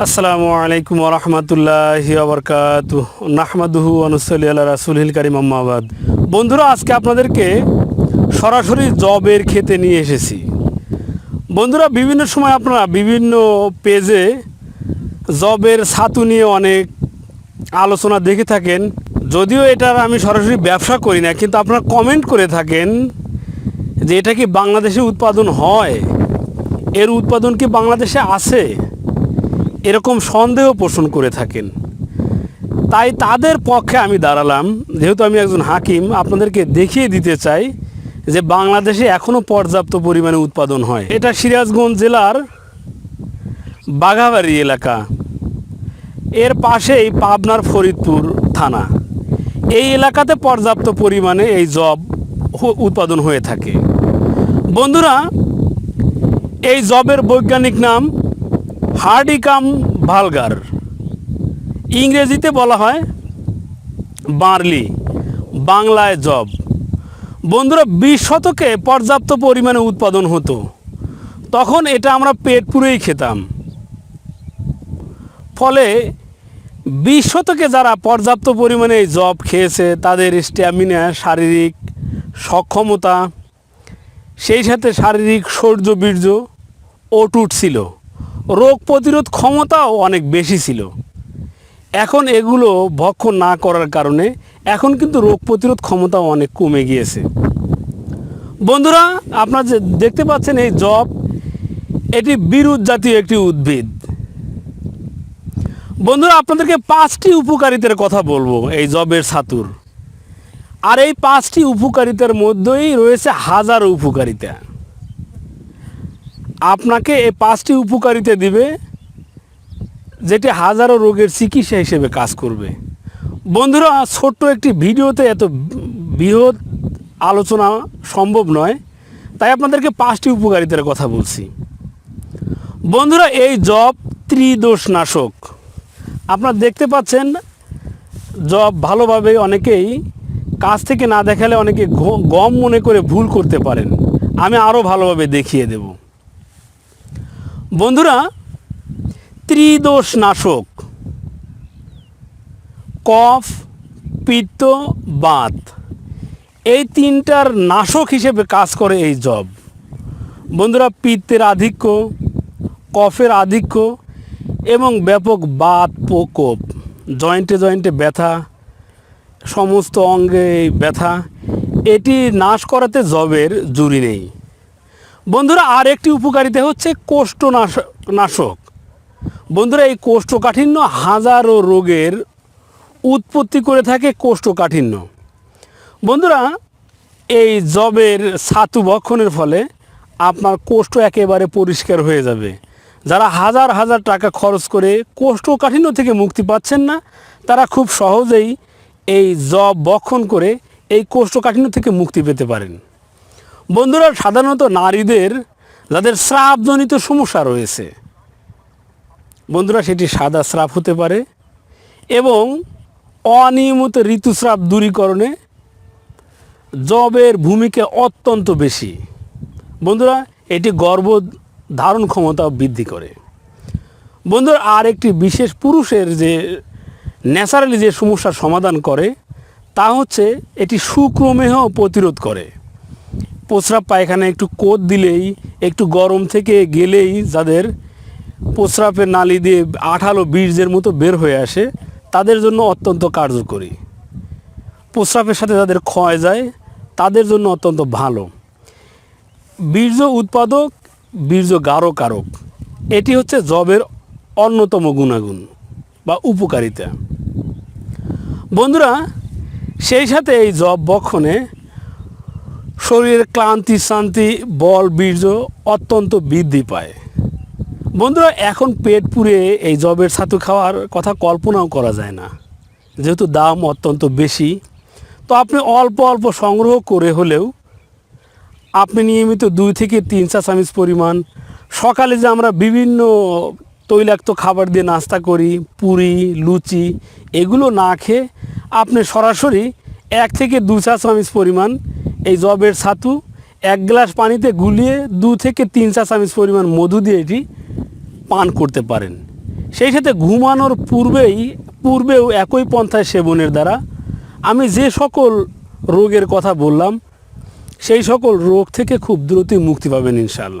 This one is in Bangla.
আসসালামু আলাইকুম রহমতুল্লাহ আবরকাত নাহমাদুহু আনুসলি আল্লাহ রাসুলহিল কারিম আম্মাবাদ বন্ধুরা, আজকে আপনাদেরকে সরাসরি জবের খেতে নিয়ে এসেছি। বন্ধুরা, বিভিন্ন সময় আপনারা বিভিন্ন পেজে জবের ছাতু নিয়ে অনেক আলোচনা দেখে থাকেন। যদিও এটার আমি সরাসরি ব্যবসা করি না, কিন্তু আপনারা কমেন্ট করে থাকেন যে এটা কি বাংলাদেশে উৎপাদন হয়? এর উৎপাদন কি বাংলাদেশে আছে? এরকম সন্দেহ পোষণ করে থাকেন। তাই তাদের পক্ষে আমি দাঁড়ালাম। যেহেতু আমি একজন হাকিম, আপনাদেরকে দেখিয়ে দিতে চাই যে বাংলাদেশে এখনও পর্যাপ্ত পরিমাণে উৎপাদন হয়। এটা সিরাজগঞ্জ জেলার বাঘাবাড়ি এলাকা। এর পাশেই পাবনার ফরিদপুর থানা। এই এলাকাতে পর্যাপ্ত পরিমাণে এই জব উৎপাদন হয়ে থাকে। বন্ধুরা, এই জবের বৈজ্ঞানিক নাম হার্ডিকাম ভালগার। ইংরেজিতে বলা হয় বার্লি, বাংলায় জব। বন্ধুরা, বিশ শতকে পর্যাপ্ত পরিমাণে উৎপাদন হতো। তখন এটা আমরা পেট পুরেই খেতাম। ফলে বিশ শতকে যারা পর্যাপ্ত পরিমাণে এই জব খেয়েছে, তাদের স্ট্যামিনা, শারীরিক সক্ষমতা, সেই সাথে শারীরিক শৌর্য বীর্য অটুট ছিল। রোগ প্রতিরোধ ক্ষমতাও অনেক বেশি ছিল। এখন এগুলো ভক্ষণ না করার কারণে এখন কিন্তু রোগ প্রতিরোধ ক্ষমতাও অনেক কমে গিয়েছে। বন্ধুরা, আপনার যে দেখতে পাচ্ছেন এই জব এটি বিরুৎ জাতীয় একটি উদ্ভিদ। বন্ধুরা, আপনাদেরকে পাঁচটি উপকারিতার কথা বলব এই জবের ছাতুর আর এই পাঁচটি উপকারিতার মধ্যেই রয়েছে হাজারো উপকারিতা। আপনাকে এই পাঁচটি উপকারিতা দিবে, যেটি হাজারো রোগের চিকিৎসা হিসেবে কাজ করবে। বন্ধুরা, ছোট্ট একটি ভিডিওতে এত বৃহৎ আলোচনা সম্ভব নয়, তাই আপনাদেরকে পাঁচটি উপকারিতার কথা বলছি। বন্ধুরা, এই জব ত্রিদোষ নাশক আপনারা দেখতে পাচ্ছেন, জব ভালোভাবে অনেকেই কাজ থেকে না দেখালে অনেকে গম মনে করে ভুল করতে পারেন। আমি আরও ভালোভাবে দেখিয়ে দেব। বন্ধুরা ত্রিদোষ নাশক কফ, পিত্ত, বাত, এই তিনটার নাশক হিসেবে কাজ করে এই জব। বন্ধুরা, পিত্তের আধিক্য, কফের আধিক্য এবং ব্যাপক বাত প্রকোপ, জয়েন্টে জয়েন্টে ব্যথা, সমস্ত অঙ্গে ব্যথা, এটি নাশ করাতে জবের জুরি নেই। বন্ধুরা, আর একটি উপকারিতা হচ্ছে কোষ্ঠনাশ নাশক। বন্ধুরা, এই কোষ্ঠকাঠিন্য হাজারো রোগের উৎপত্তি করে থাকে কোষ্ঠকাঠিন্য। বন্ধুরা, এই জবের ছাতু ভক্ষণের ফলে আপনার কোষ্ঠ একেবারে পরিষ্কার হয়ে যাবে। যারা হাজার হাজার টাকা খরচ করে কোষ্ঠকাঠিন্য থেকে মুক্তি পাচ্ছেন না, তারা খুব সহজেই এই জব ভক্ষণ করে এই কোষ্ঠকাঠিন্য থেকে মুক্তি পেতে পারেন। বন্ধুরা, সাধারণত নারীদের, যাদের স্রাবজনিত সমস্যা রয়েছে, বন্ধুরা, সেটি সাদা স্রাব হতে পারে এবং অনিয়মিত ঋতুস্রাব দূরীকরণে জবের ভূমিকা অত্যন্ত বেশি। বন্ধুরা, এটি গর্ভ ধারণ ক্ষমতা বৃদ্ধি করে। বন্ধুরা আর একটি বিশেষ পুরুষের যে ন্যাচারালি যে সমস্যার সমাধান করে, তা হচ্ছে এটি সুক্রমেহ প্রতিরোধ করে। প্রস্রাব পায়খানা একটু কোদ দিলেই, একটু গরম থেকে গেলেই যাদের প্রস্রাবের নালি দিয়ে আঠালো বীর্যের মতো বের হয়ে আসে, তাদের জন্য অত্যন্ত কার্যকরী। প্রস্রাবের সাথে যাদের ক্ষয় যায়, তাদের জন্য অত্যন্ত ভালো। বীর্য উৎপাদক, বীর্য গাঢ় কারক এটি হচ্ছে জবের অন্যতম গুণাগুণ বা উপকারিতা। বন্ধুরা, সেই সাথে এই জব বক্ষণে শরীরের ক্লান্তি, শান্তি, বল, বীর্য অত্যন্ত বৃদ্ধি পায়। বন্ধুরা, এখন পেট পুড়ে এই জবের ছাতু খাওয়ার কথা কল্পনাও করা যায় না। যেহেতু দাম অত্যন্ত বেশি, তো আপনি অল্প অল্প সংগ্রহ করে হলেও আপনি নিয়মিত দুই থেকে তিন চা চামচ পরিমাণ, সকালে যে আমরা বিভিন্ন তৈলাক্ত খাবার দিয়ে নাস্তা করি, পুরি, লুচি, এগুলো না খেয়ে আপনি সরাসরি এক থেকে দু চা চামচ পরিমাণ এই জবের ছাতু এক গ্লাস পানিতে গুলিয়ে দু থেকে তিন চা চামচ পরিমাণ মধু দিয়ে এটি পান করতে পারেন। সেই সাথে ঘুমানোর পূর্বেই, পূর্বেও একই পন্থায় সেবনের দ্বারা আমি যে সকল রোগের কথা বললাম, সেই সকল রোগ থেকে খুব দ্রুতই মুক্তি পাবেন ইনশাল্লাহ